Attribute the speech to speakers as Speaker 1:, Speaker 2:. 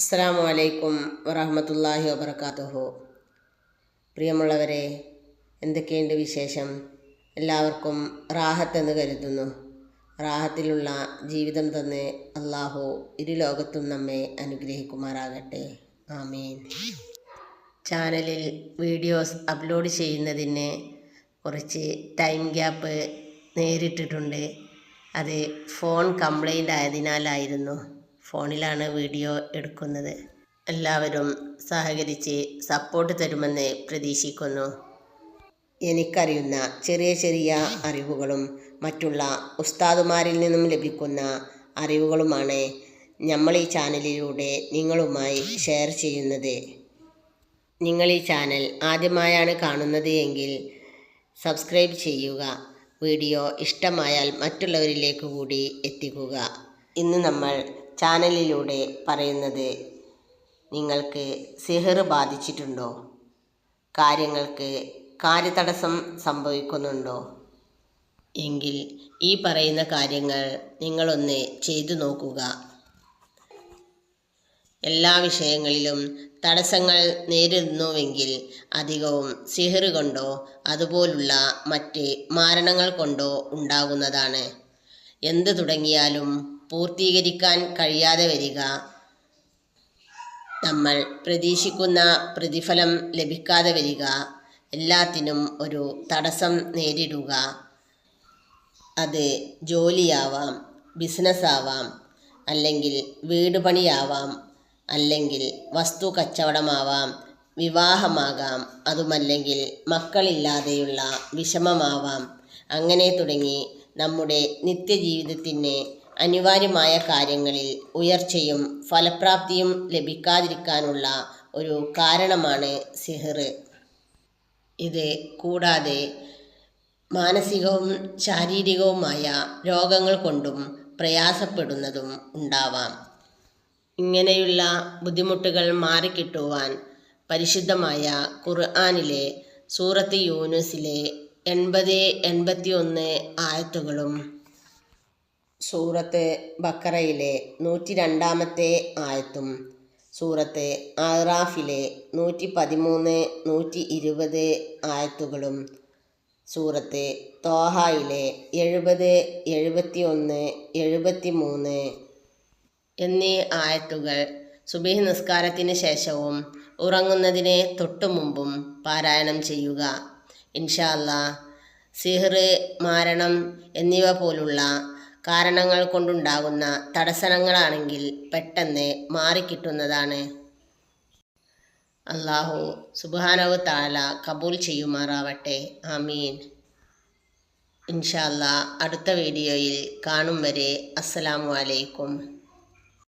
Speaker 1: അസ്സലാമു അലൈക്കും വറഹമത്തല്ലാഹി വബർക്കാത്തുഹു പ്രിയമുള്ളവരെ എന്തൊക്കെയുണ്ട് വിശേഷം? എല്ലാവർക്കും റാഹത്തെന്ന് കരുതുന്നു. റാഹത്തിലുള്ള ജീവിതം തന്നെ അള്ളാഹു ഇരു ലോകത്തും നമ്മെ അനുഗ്രഹിക്കുമാറാകട്ടെ. ആമീൻ. ചാനലിൽ വീഡിയോസ് അപ്ലോഡ് ചെയ്യുന്നതിന് കുറച്ച് ടൈം ഗ്യാപ്പ് നേരിട്ടിട്ടുണ്ട്. അത് ഫോൺ കംപ്ലൈന്റ് ആയതിനാലായിരുന്നു. ഫോണിലാണ് വീഡിയോ എടുക്കുന്നത്. എല്ലാവരും സഹകരിച്ച് സപ്പോർട്ട് തരുമെന്ന് പ്രതീക്ഷിക്കുന്നു. എനിക്കറിയുന്ന ചെറിയ ചെറിയ അറിവുകളും മറ്റുള്ള ഉസ്താദുമാരിൽ നിന്നും ലഭിക്കുന്ന അറിവുകളുമാണ് നമ്മൾ ഈ ചാനലിലൂടെ നിങ്ങളുമായി ഷെയർ ചെയ്യുന്നത്. നിങ്ങൾ ഈ ചാനൽ ആദ്യമായാണ് കാണുന്നത് എങ്കിൽ സബ്സ്ക്രൈബ് ചെയ്യുക. വീഡിയോ ഇഷ്ടമായാൽ മറ്റുള്ളവരിലേക്ക് കൂടി എത്തിക്കുക. ഇന്ന് നമ്മൾ ചാനലിലൂടെ പറയുന്നത് നിങ്ങൾക്ക് സിഹർ ബാധിച്ചിട്ടുണ്ടോ? കാര്യങ്ങൾക്ക് കാര്യതടസ്സം സംഭവിക്കുന്നുണ്ടോ? എങ്കിൽ ഈ പറയുന്ന കാര്യങ്ങൾ നിങ്ങളൊന്ന് ചെയ്തു നോക്കുക. എല്ലാ വിഷയങ്ങളിലും തടസ്സങ്ങൾ നേരിടുന്നുവെങ്കിൽ അധികവും സിഹർ കൊണ്ടോ അതുപോലുള്ള മറ്റ് മാരണങ്ങൾ കൊണ്ടോ ഉണ്ടാകുന്നതാണ്. എന്ത് തുടങ്ങിയാലും പൂർത്തീകരിക്കാൻ കഴിയാതെ വരിക. നമ്മൾ പ്രതീക്ഷിക്കുന്ന പ്രതിഫലം ലഭിക്കാതെ വരിക. എല്ലാത്തിനും ഒരു തടസ്സം നേരിടുക. അത് ജോലിയാവാം ബിസിനസ്സാവാം അല്ലെങ്കിൽ വീട് പണിയാവാം അല്ലെങ്കിൽ വസ്തു കച്ചവടമാവാം വിവാഹമാകാം അതുമല്ലെങ്കിൽ മക്കളില്ലാതെയുള്ള വിഷമമാവാം. അങ്ങനെ തുടങ്ങി നമ്മുടെ നിത്യജീവിതത്തിന് അനിവാര്യമായ കാര്യങ്ങളിൽ ഉയർച്ചയും ഫലപ്രാപ്തിയും ലഭിക്കാതിരിക്കാനുള്ള ഒരു കാരണമാണ് സിഹർ. ഇത് കൂടാതെ മാനസികവും ശാരീരികവുമായ രോഗങ്ങൾ കൊണ്ടും പ്രയാസപ്പെടുന്നതും ഉണ്ടാവാം. ഇങ്ങനെയുള്ള ബുദ്ധിമുട്ടുകൾ മാറിക്കിട്ടുവാൻ പരിശുദ്ധമായ ഖുർആാനിലെ സൂറത്ത് യൂനുസിലെ എൺപത് എൺപത്തി ഒന്ന് ആയത്തുകളും സൂറത്ത് ബക്കറയിലെ നൂറ്റി രണ്ടാമത്തെ ആയത്തും സൂറത്ത് ആറാഫിലെ നൂറ്റി പതിമൂന്ന് നൂറ്റി ഇരുപത് ആയത്തുകളും സൂറത്ത് തോഹായിലെ എഴുപത് എഴുപത്തി ഒന്ന് എഴുപത്തി മൂന്ന് എന്നീ ആയത്തുകൾ സുബിഹ് നിസ്കാരത്തിന് ശേഷവും ഉറങ്ങുന്നതിന് തൊട്ടു മുമ്പും പാരായണം ചെയ്യുക. ഇൻഷാല്ല സിഹ്റ് മാരണം എന്നിവ പോലുള്ള കാരണങ്ങൾ കൊണ്ടുണ്ടാകുന്ന തടസ്സങ്ങളാണെങ്കിൽ പെട്ടെന്ന് മാറിക്കിട്ടുന്നതാണ്. അള്ളാഹു സുബാനവ് താല കബൂൽ ചെയ്യുമാറാവട്ടെ. ആമീൻ. ഇൻഷാല്ല അടുത്ത വീഡിയോയിൽ കാണും വരെ. അസ്സലാമു അലൈക്കും.